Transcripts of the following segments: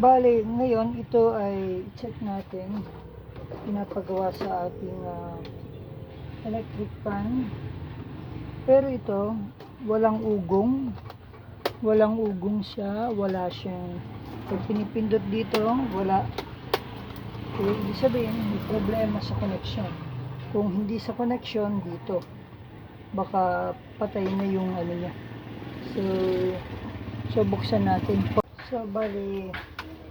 Bale, ngayon ito ay check natin. Pinapagawa sa ating ah, electric fan. Pero ito, walang ugong. Walang ugong siya. Wala siyang, pag pinipindot dito, wala. So, ibig sabihin, may problema sa connection. Kung hindi sa connection, dito. Baka patay na yung ano niya. So, so buksan natin. So, bali,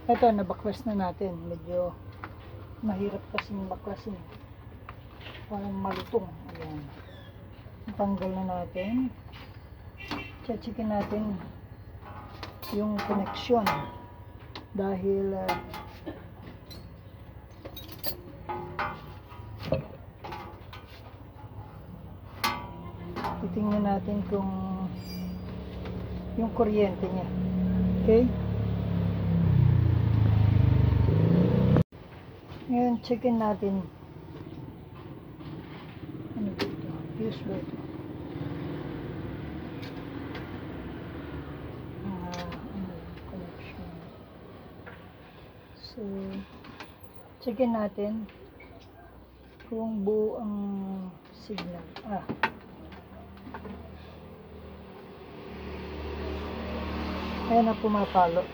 ito, nabaklas na natin. Medyo mahirap kasi baklasin. Parang malutong. Ayan. Tanggal na natin. Chechikin natin yung connection. Dahil ah, titingnan natin kung yung kuryente niya. Okay? Ngayon, checkin natin. Ano ba ito? Fuse ba ito? Ah, ano, connection. So, checkin natin kung buo ang signal. Ah, Ayan na pumapalo.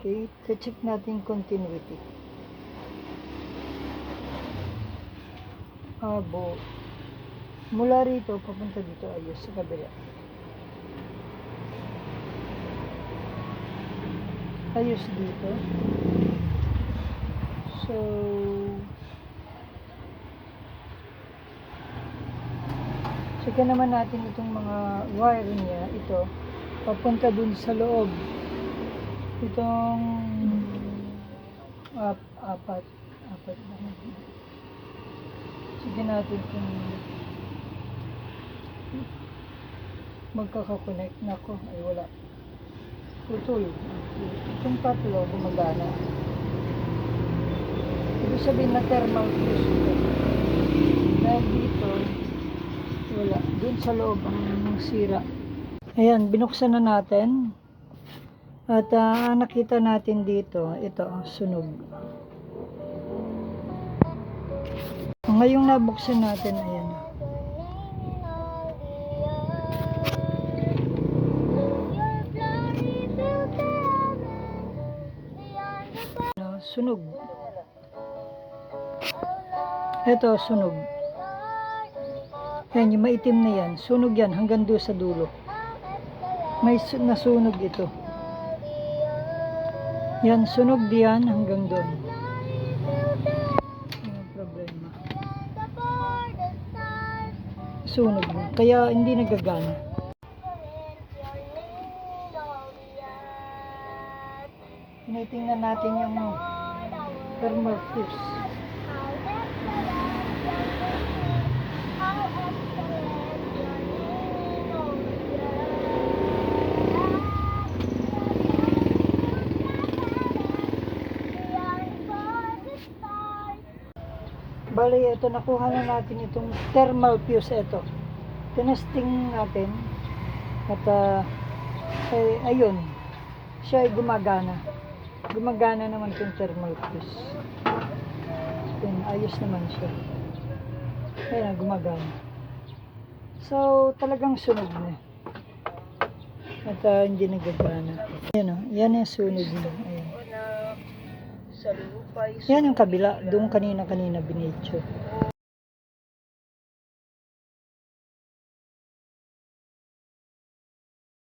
Okay, check natin continuity. Abo. Mula rito, papunta dito, ayos, sa kabila. Ayos dito. So, Checkin naman natin itong mga wire niya, ito, papunta dun sa loob. Itong ap, apat, apat. Sige natin kung magkakakonect na ako. Ay, wala. Putol. Itong tatlo, gumagana. Ibig sabihin na thermal fuse ito. Dahil dito, wala. Doon sa loob ang sira. Ayan, binuksan na natin. At ah, nakita natin dito, ito, sunog. Ngayong nabuksan natin, ayan. Sunog. Ito, sunog. Yan, yung maitim na yan. Sunog yan hanggang doon sa dulo. May su- nasunog ito. Yan, sunog diyan hanggang doon. Yan ang problema. Sunog na. Kaya hindi nagagana. Tinitingnan natin yung thermal fuse. Bali, ito nakuha na natin itong thermal fuse ito. Tinesting natin. At ah, eh, ayun, siya ay gumagana. Gumagana naman itong thermal fuse. Yun, ayos naman siya. Ayun, gumagana. So, talagang sunog na. At ah, hindi nagagana. Yan o, yan yung sunog na. Ayun. Sa lupay. Yan yung kabila, doon kanina-kanina binidyo.